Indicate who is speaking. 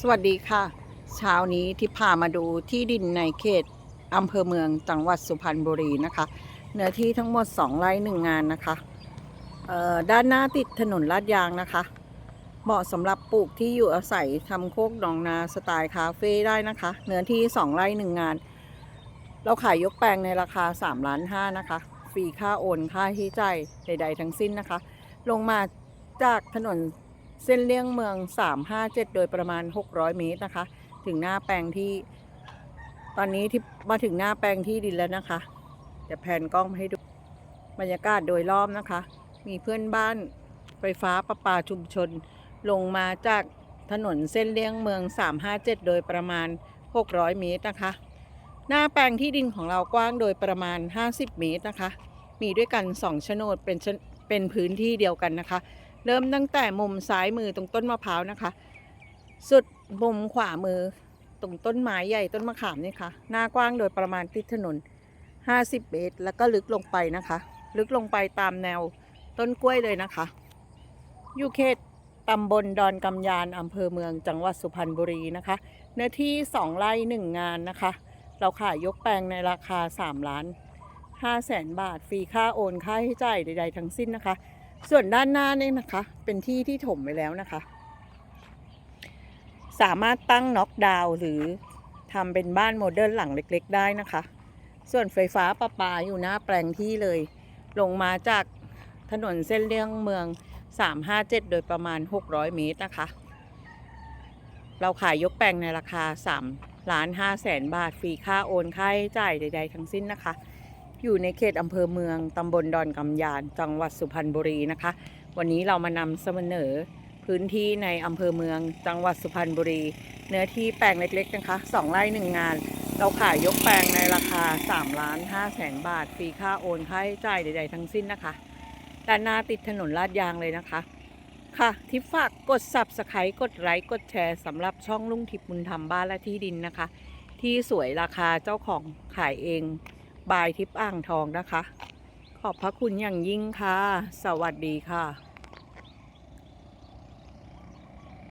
Speaker 1: สวัสดีค่ะ เช้านี้ที่พามาดูที่ดินในเขตอำเภอเมืองจังหวัดสุพรรณบุรีนะคะ เนื้อที่ทั้งหมด 2 ไร่หนึ่งงานนะคะด้านหน้าติดถนนลาดยางนะคะ เหมาะสำหรับปลูกที่อยู่อาศัยทำโคกหนองนาสไตล์คาเฟ่ได้นะคะ เนื้อที่ 2 ไร่หนึ่งงาน เราขายยกแปลงในราคา3ล้าน5นะคะ ฟรีค่าโอนค่าที่จ่ายใด ๆ ทั้งสิ้นนะคะ ลงมาจากถนน เส้นเลี่ยงเมือง 357 โดยประมาณ 600 เมตรนะคะ ถึงหน้าแปลงที่ ตอนนี้ที่มาถึงหน้าแปลงที่ดินแล้วนะคะเดี๋ยวแผนกล้องให้ดูบรรยากาศโดยรอบนะคะ มีเพื่อนบ้านไฟฟ้าประปาชุมชน ลงมาจากถนนเส้นเลี่ยงเมือง 357 โดยประมาณ 600 เมตรนะคะ หน้าแปลงที่ดินของเรากว้างโดยประมาณ 50 เมตรนะคะ มีด้วยกัน 2 โฉนดเป็นเป็นพื้นที่เดียวกันนะคะ เริ่มตั้งแต่มุมซ้ายมือตรงต้นมะพร้าวนะคะ สุดมุมขวามือตรงต้นไม้ใหญ่ต้นมะขามนี่ค่ะ หน้ากว้างโดยประมาณติดถนน 50 เมตร แล้วก็ลึกลงไปนะคะ ลึกลงไปตามแนวต้นกล้วยเลยนะคะ อยู่เขตตำบลดอนกำยานอำเภอเมืองจังหวัดสุพรรณบุรีนะคะ เนื้อที่ 2 ไร่ 1 งานนะคะ เราขายยกแปลงในราคา 3 ล้าน5แสนบาท ฟรีค่าโอนค่าใช้จ่ายใด ๆ ทั้งสิ้นนะคะ ส่วนด้านหน้านี่นะคะ เป็นที่ที่ถมไว้แล้วนะคะ สามารถตั้งน็อกดาวหรือทำเป็นบ้านโมเดิร์นหลังเล็ก ๆ ได้นะคะ ส่วนไฟฟ้าประปาอยู่หน้าแปลงที่เลย ลงมาจากถนนเส้นเลี่ยงเมือง 357 โดยประมาณ 600 เมตรนะคะ เราขายยกแปลงในราคา3ล้าน5แสนบาท ฟรีค่าโอนค่าใช้จ่ายใด ๆ ทั้งสิ้นนะคะ อยู่ในเขตอำเภอเมืองตำบลดอนกำยาน จังหวัดสุพรรณบุรีนะคะ วันนี้เรามานำเสนอพื้นที่ในอำเภอเมืองจังหวัดสุพรรณบุรี เนื้อที่แปลงเล็กๆนะคะ2ไร่หนึ่งงาน เราขายยกแปลงในราคา3ล้าน5แสนบาท ฟรีค่าโอนค่าใช้จ่ายใดๆทั้งสิ้นนะคะด้านหน้าติดถนนลาดยางเลยนะคะ ค่ะที่ฝากกด subscribe กดไลค์กดแชร์สำหรับช่องลุงทิพย์บุญธรรมบ้านและที่ดินนะคะ ที่สวยราคาเจ้าของขายเอง บายทิพย์อ่างทองนะคะ ขอบพระคุณอย่างยิ่งค่ะ สวัสดีค่ะ